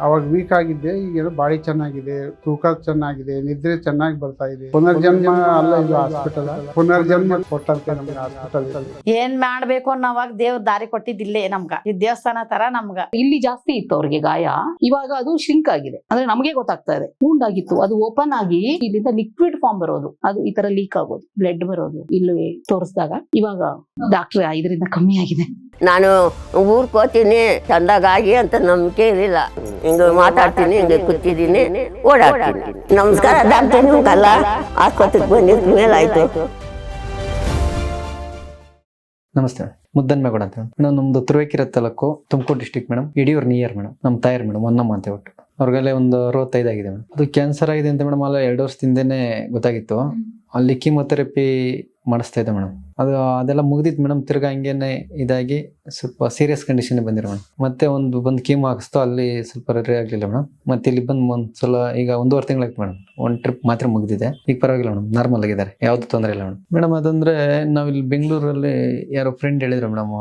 ಅವಾಗ ವೀಕ್ ಆಗಿದ್ದೆ ಈಗ ಬಾಡಿ ಚೆನ್ನಾಗಿದೆ ತೂಕ ಚೆನ್ನಾಗಿದೆ ನಿದ್ರೆ ಚೆನ್ನಾಗಿ ಬರ್ತಾ ಇದೆ. ಪುನರ್ಜನ್ಮ ಅಲ್ಲ ಇದು ಹಾಸ್ಪಿಟಲ್ ಪುನರ್ಜನ್ಮ ಕೊಟ್ಟಂತೆ ನಮ್ಗೆ ಹಾಸ್ಪಿಟಲ್ ಏನ್ ಮಾಡ್ಬೇಕು ಅನ್ನೋವಾಗ ದೇವ್ರ ದಾರಿ ಕೊಟ್ಟಿದ್ದಿಲ್ಲೇ ನಮ್ಗ. ಈ ದೇವಸ್ಥಾನ ತರ ನಮ್ಗ. ಇಲ್ಲಿ ಜಾಸ್ತಿ ಇತ್ತು ಅವ್ರಿಗೆ ಗಾಯ. ಇವಾಗ ಅದು ಶಿಂಕ್ ಆಗಿದೆ. ಅಂದ್ರೆ ನಮಗೆ ಗೊತ್ತಾಗ್ತಾ ಇದೆ. ವೂಂಡ್ ಆಗಿತ್ತು. ಅದು ಓಪನ್ ಆಗಿ ಇಲ್ಲಿಂದ ಲಿಕ್ವಿಡ್ ಫಾರ್ಮ್ ಬರೋದು. ಅದು ಈ ತರ ಲೀಕ್ ಆಗೋದು. ಬ್ಲಡ್ ಬರೋದು. ಇಲ್ಲಿ ತೋರಿಸಿದಾಗ ಇವಾಗ ಡಾಕ್ಟರ್ ಇದರಿಂದ ಕಮ್ಮಿ ಆಗಿದೆ. ನಾನು ಊರ್ಗ್ ಹೋಗ್ತೀನಿ ಚಂದಾಗಾಗಿ ಅಂತ ನಂಬಿಕೆ ಇರಲಿಲ್ಲ. ಹಿಂಗೆ ಮಾತಾಡ್ತೀನಿ, ಹಿಂಗೆ ಕೂತಿದ್ದೀನಿ, ಓಡಾಡ್ತೀನಿ. ನಮಸ್ಕಾರ, ಡಾಕ್ಟರ್ ನಿಮ್ಗಲ್ಲ? ಆಸ್ಪತ್ರೆಗೆ ಮೇಲೆ ಆಯ್ತು. ನಮಸ್ತೆ, ಮುದ್ದನ್ ಮೇಗೌಡ ಅಂತ. ಮೇಡಮ್ ನಮ್ದು Turuvekere taluk Tumakuru district madam Yediyur near madam ನಮ್ಮ ತಾಯರ್ ಮೇಡಮ್ ಒನ್ನಮ್ಮ ಅಂತ ಹೇಳ್ಬಿಟ್ಟು ಅವ್ರಿಗೆಲ್ಲ ಒಂದು ಅರವತ್ತೈದು ಆಗಿದೆ ಮೇಡಮ್ ಅದು ಕ್ಯಾನ್ಸರ್ ಆಗಿದೆ ಅಂತ ಮೇಡಮ್ ಅಲ್ಲ ಎರಡು ವರ್ಷದಿಂದನೇ ಗೊತ್ತಾಗಿತ್ತು. ಅಲ್ಲಿ ಕೀಮೊಥೆರಪಿ ಮಾಡಿಸ್ತಾ ಇದ್ದೆ ಮೇಡಮ್ ಅದು ಅದೆಲ್ಲ ಮುಗಿದಿತ್ತು ಮೇಡಮ್ ತಿರ್ಗಾ ಹಂಗೇನೆ ಇದಾಗಿ ಸ್ವಲ್ಪ ಸೀರಿಯಸ್ ಕಂಡೀಷನ್ ಬಂದಿರ ಮೇಡಮ್ ಮತ್ತೆ ಒಂದು ಬಂದು ಕೀಮೋ ಹಾಕಿಸ್ತು, ಅಲ್ಲಿ ಸ್ವಲ್ಪ ರೆಡಿ ಆಗಲಿಲ್ಲ ಮೇಡಮ್ ಮತ್ತೆ ಇಲ್ಲಿ ಬಂದು ಒಂದು ಸಲ ಈಗ ಒಂದೂವರೆ ತಿಂಗಳಾಯ್ತು ಮೇಡಮ್ ಒಂದು ಟ್ರಿಪ್ ಮಾತ್ರ ಮುಗಿದಿದೆ. ಈಗ ಪರವಾಗಿಲ್ಲ ಮೇಡಮ್ ನಾರ್ಮಲ್ ಆಗಿದ್ದಾರೆ. ಯಾವ್ದು ತೊಂದರೆ ಇಲ್ಲ ಮೇಡಮ್ ಮೇಡಮ್ ಅದಂದ್ರೆ ನಾವು ಇಲ್ಲಿ ಬೆಂಗಳೂರಲ್ಲಿ ಯಾರೋ ಫ್ರೆಂಡ್ ಹೇಳಿದ್ರು ಮೇಡಮ್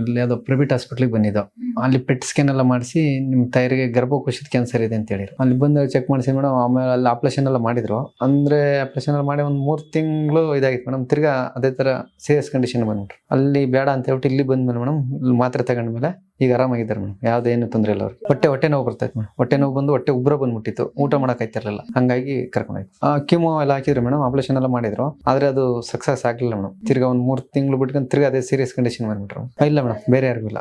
ಇಲ್ಲಿ ಯಾವುದೋ ಪ್ರೈವೇಟ್ ಹಾಸ್ಪಿಟ್ಲಿಗೆ ಬಂದಿದ್ದೋ. ಅಲ್ಲಿ ಪೆಟ್ ಸ್ಕ್ಯಾನ್ ಎಲ್ಲ ಮಾಡಿಸಿ ನಿಮ್ಮ ತಾಯಿಗೆ ಗರ್ಭಕೋಶದ ಕ್ಯಾನ್ಸರ್ ಇದೆ ಅಂತ ಹೇಳಿದ್ರು. ಅಲ್ಲಿ ಬಂದು ಚೆಕ್ ಮಾಡಿಸಿ ಮೇಡಮ್ ಆಮೇಲೆ ಅಲ್ಲಿ ಆಪರೇಷನ್ ಎಲ್ಲ ಮಾಡಿದ್ರು. ಅಂದ್ರೆ ಆಪರೇಷನ್ ಎಲ್ಲ ಮಾಡಿ ಒಂದು ಮೂರು ತಿಂಗಳು ಇದಾಗಿತ್ತು ಮೇಡಮ್ ತಿರ್ಗಾ ಅದೇ ತರ ಸೀರಿಯಸ್ ಕಂಡೀಷನ್ ಬಂದ್ಬಿಟ್ರು. ಅಲ್ಲಿ ಬೇಡ ಅಂತ ಹೇಳ್ಬಿಟ್ಟು ಇಲ್ಲಿ ಬಂದ್ಮೇಲೆ ಮೇಡಮ್ ಇಲ್ಲಿ ಮಾತ್ರೆ ತಗೊಂಡ್ಮೇಲೆ ಈಗ ಆರಾಮಾಗಿದ್ದಾರೆ ಮೇಡಮ್. ಯಾವ್ದೇನು ತೊಂದರೆ ಇಲ್ಲ ಅವ್ರಿಗೆ. ಹೊಟ್ಟೆ ಹೊಟ್ಟೆ ನೋವು ಬರ್ತೈತೆ ಮೇಡಮ್. ಹೊಟ್ಟೆ ನೋವು ಬಂದು ಹೊಟ್ಟೆ ಉಬ್ರ ಬಂದ್ಬಿಟ್ಟಿತ್ತು. ಊಟ ಮಾಡಕ್ ಆಯ್ತಿರ್ಲಿಲ್ಲ. ಹಂಗಾಗಿ ಆ, ಕಿಮೋ ಎಲ್ಲ ಹಾಕಿದ್ರು ಮೇಡಮ್. ಆಪರೇಷನ್ ಎಲ್ಲ ಮಾಡಿದ್ರು. ಆದ್ರೆ ಅದು ಸಕ್ಸಸ್ ಆಗ್ಲಿಲ್ಲ ಮೇಡಮ್. ತಿರ್ಗ ಒಂದ್ ಮೂರ್ ತಿಂಗಳು ಬಿಟ್ಕೊಂಡು ತಿರ್ಗಾ ಅದೇ ಸೀರಿಯಸ್ ಕಂಡೀಷನ್ ಬಂದ್ಬಿಟ್ರು. ಇಲ್ಲ ಮೇಡಮ್. ಬೇರೆ ಯಾರಿಗೂ ಇಲ್ಲ.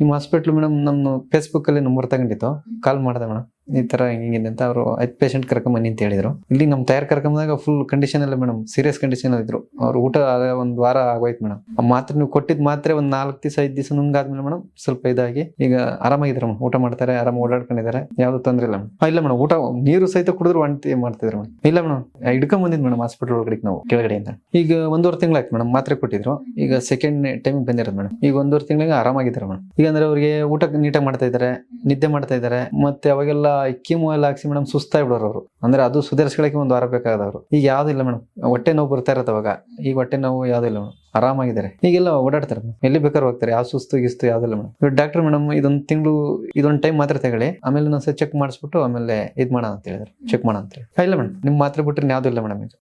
ನಿಮ್ಮ ಹಾಸ್ಪಿಟ್ಲ್ ಮೇಡಮ್ ನಮ್ಮ ಫೇಸ್ಬುಕ್ ಅಲ್ಲಿ ನಂಬರ್ ತಗೊಂಡಿತ್ತು. ಕಾಲ್ ಮಾಡಿದೆ ಮೇಡಮ್. ಈ ತರ ಹಿಂಗಿದೆ ಅಂತ ಅವರು ಐದು ಪೇಷಂಟ್ ಕರ್ಕೊಂಬನ್ನಿ ಅಂತ ಹೇಳಿದ್ರು. ಇಲ್ಲಿ ನಮ್ಮ ತಯಾರು ಕರ್ಕೊಂಬಂದಾಗ ಫುಲ್ ಕಂಡೀಷನ್ ಅಲ್ಲ ಮೇಡಮ್ ಸೀರಿಯಸ್ ಕಂಡೀಷನ್ ಇದ್ರು. ಅವ್ರು ಊಟ ಒಂದು ವಾರ ಆಗೋಯ್ತು ಮೇಡಮ್ ಆ ಮಾತ್ರೆ ನೀವು ಕೊಟ್ಟಿದ್ ಮಾತ್ರೆ ಒಂದ್ ನಾಲ್ಕು ದಿವಸ, ಐದು ದಿವಸ ನುಂಗಾದ್ಮೇಲೆ ಮೇಡಮ್ ಸ್ವಲ್ಪ ಇದಾಗಿ ಈಗ ಆರಾಮಾಗಿದ್ರು ಮೇಡಮ್ ಊಟ ಮಾಡ್ತಾರೆ, ಆರಾಮ ಓಡಾಡ್ಕೊಂಡಿದ್ದಾರೆ. ಯಾವ್ದು ತೊಂದ್ರೆ ಇಲ್ಲ ಮೇಡಮ್ ಇಲ್ಲ ಮೇಡಮ್ ಊಟ ನೀರು ಸಹಿತ ಕುಡಿದ್ರು ವಾಂತಿ ಮಾಡ್ತಿದ್ರು ಮೇಡಮ್ ಇಲ್ಲ ಮೇಡಮ್ ಹಿಡ್ಕೊಂಡ್ ಬಂದಿದ್ ಮೇಡಮ್ ಹಾಸ್ಪಿಟಲ್ ಒಳಗಡೆ ನಾವು ಕೆಳಗಡೆಯಿಂದ ಈಗ ಒಂದೂವರೆ ತಿಂಗಳಾಯ್ತು ಮೇಡಮ್ ಮಾತ್ರೆ ಕೊಟ್ಟಿದ್ರು. ಈಗ ಸೆಕೆಂಡ್ ಟೈಮ್ ಬಂದಿರೋದು ಮೇಡಮ್ ಈಗ ಒಂದೂವರೆ ತಿಂಗಳಿಗೆ ಆರಾಮಾಗಿದ್ದಾರೆ ಮೇಡಮ್ ಈಗ ಅಂದ್ರೆ ಅವ್ರಿಗೆ ಊಟ ನೀಟಾಗಿ ಮಾಡ್ತಾ ಇದ್ದಾರೆ, ನಿದ್ದೆ ಮಾಡ್ತಾ ಇದ್ದಾರೆ. ಮತ್ತೆ ಅವಾಗೆಲ್ಲ ಕೀಮೋ ಎಲ್ಲ ಹಾಕ್ಸಿ ಮೇಡಮ್ ಸುಸ್ತಾಗಿ ಬಿಡೋರು ಅವರು. ಅಂದ್ರೆ ಅದು ಸುಧಾರಿಸ್ಕೊಳಕ್ಕೆ ಒಂದು ವಾರ ಬೇಕಾದವರು. ಈಗ ಯಾವ್ದಿಲ್ಲ ಮೇಡಮ್. ಹೊಟ್ಟೆ ನೋವು ಬರ್ತಾ ಇರತ್ತೆ ಅವಾಗ. ಈಗ ಹೊಟ್ಟೆ ನೋವು ಯಾವ್ದಿಲ್ಲ ಮೇಡಮ್. ಆರಾಮಾಗಿದ್ದಾರೆ. ಈಗೆಲ್ಲ ಓಡಾಡ್ತಾರೆ ಎಲ್ಲಿ ಬೇಕಾದ್ರೂ ಹೋಗ್ತಾರೆ. ಯಾವ ಸುಸ್ತು ಗಿಸ್ತು ಯಾವ್ದಿಲ್ಲ ಮೇಡಮ್. ಇವಾಗ ಡಾಕ್ಟರ್ ಮೇಡಮ್ ಇದೊಂದು ತಿಂಗಳು, ಇದೊಂದು ಟೈಮ್ ಮಾತ್ರ ತಗೊಳ್ಳಿ. ಆಮೇಲೆ ಒಂದ್ಸಲ ಚೆಕ್ ಮಾಡಿಸ್ಬಿಟ್ಟು ಆಮೇಲೆ ಇದ್ ಮಾಡೋಣ ಅಂತ ಹೇಳಿದ್ರು. ಚೆಕ್ ಮಾಡೋಣ ಅಂತ ಹೇಳಿ. ಇಲ್ಲ ಮೇಡಮ್. ನಿಮ್ಮ ಮಾತ್ರ ಬಿಟ್ಟರೆ ಯಾವ್ದು ಇಲ್ಲ ಮೇಡಮ್ ಇದು